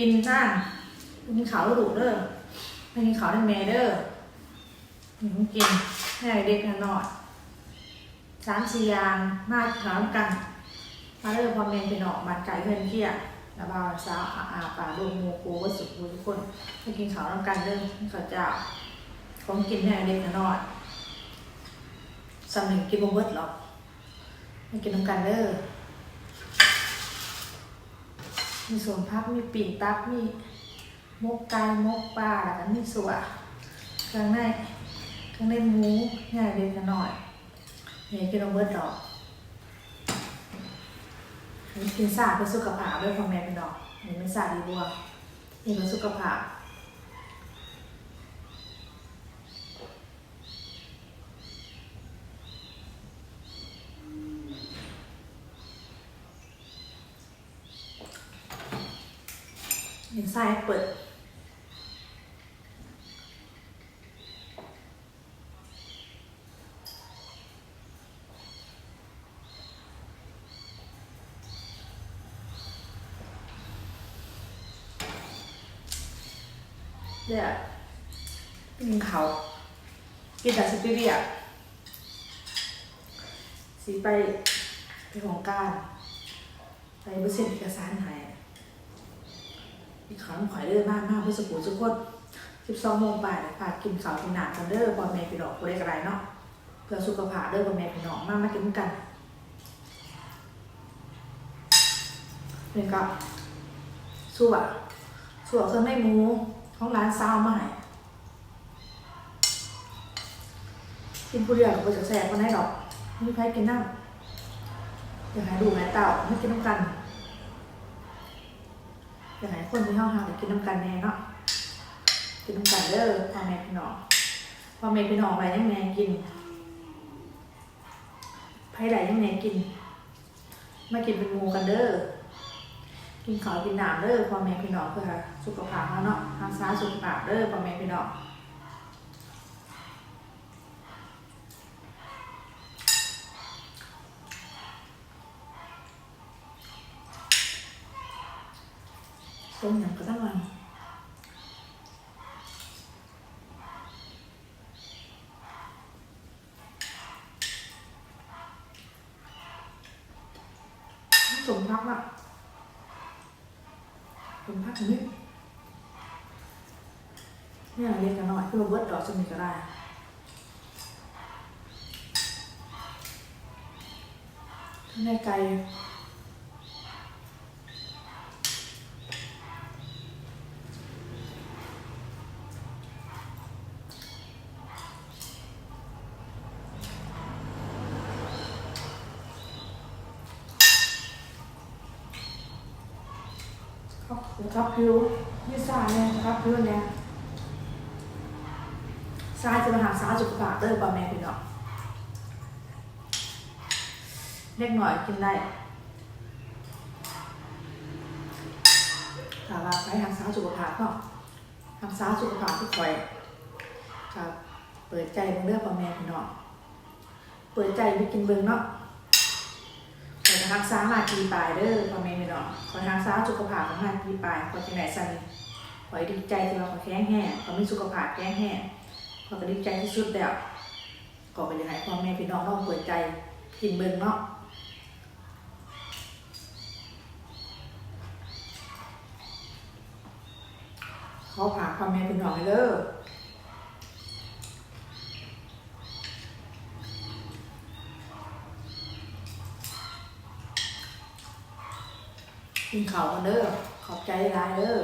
ปินนั่งกินขาวลูเด้อไม่กินขาวนั่นแม่เด้อหนูกินให้เด็กหน่อยสามสี่ยางมากขาวกันมาเด้อพอแม่เป็นออกบัดไก่เพื่อนเที่ยแล้วบ่าวสาวอาอาป่าลูกโมกูวัสุกุทุกคนให้กินขาวน้ำกันเด้อข้าวเจ้าของกินให้เด็กหน่อยสำหนึ่งกินบ่เบิดหรอกให้กินน้ำกันเด้อ มีสวนพักมีปีกตับมีมกไก่มกปลาแล้วก็มีสัวเครื่องในเครื่องในหมูง่ายเล็กน้อยเนี่ยกินลงเบิดดอกอันนี้กินสาดเพื่อสุขภาพด้วยพ่อแม่เป็นดอกนี่เป็นซาดีบัวนี่เพื่อสุขภาพ นี่ซาให้เปิด เดี๋ยวกินเขากินแต่สปิเรียสีไปไปของการไปเปอร์เซ็นเอกสารหาย ขาวน้ำข่อยเด้อมากมากเพื่อสกูทุกคนสิบสองโมงบ่ายนะฝากกินข้าวกินหนากันเด้อพ่อแม่พี่น้องบ่ได้กระไรเนาะเพื่อสุขภาพเด้อพ่อแม่พี่น้องมากมากินกันนี่ก็สู้อะสู้เครื่องในหมูของร้านซาวมาให้กินผู้เดียวกับผู้จักแสบคนไหนดอกไม่มีใครกินน้ำอยากให้ดูแม่เต่าให้กินน้ำกัน อยายคนที่ห้องหาได้กินน้ำกันแน่เนาะกินน้ำกันเด้อพ่อแม่พี่น้องพ่อแม่พี่น้องไปยังแม่กินไผ่ใดยังแม่กิน มากินเป็นมูกันเด้อกินข้าวกินน้ำเด้อพ่อแม่พี่น้องเพื่อสุขภาพเราเนาะทางซ้ายสุขภาพเด้อพ่อแม่พี่น้อง ต้มยำก็ต้องมันสมพักอะสมพักนี้เนี่ยเรียกกันหน่อยเพื่อเบิร์ดดอกสมิก็ได้ข้างในไก่ ครับ ครับผิวนี่ซาเนี่ยครับผิวเนี่ยซาจะมาหาสาสุขภาพเด้อป่าแม่พี่น้องเล็กหน่อยกินได้ถ้าว่าไปทางสาสุขภาพเนาะทางสาสุขภาพที่คอยครับเปิดใจเบิ่งเด้อป่าแม่พี่น้องเปิดใจไปกินเบิ่งเนาะ ขอทักษามาปีปลายเด้อพ่อแม่พี่น้องขอทักษาสุขภาพของมาปีปลายขอจังไหนสั่นขอให้ดีใจที่เราขอแข็งแห้งขอมีสุขภาพแข็งแห้งขอก็ดีใจที่สุดแล้วก็ไปยังไงพ่อแม่พี่น้องลองเปิดใจกินเบิ่งเนาะขอผ่าพ่อแม่พี่น้องให้เด้อ กินข้าวกันเด้อขอบใจหลายเด้อ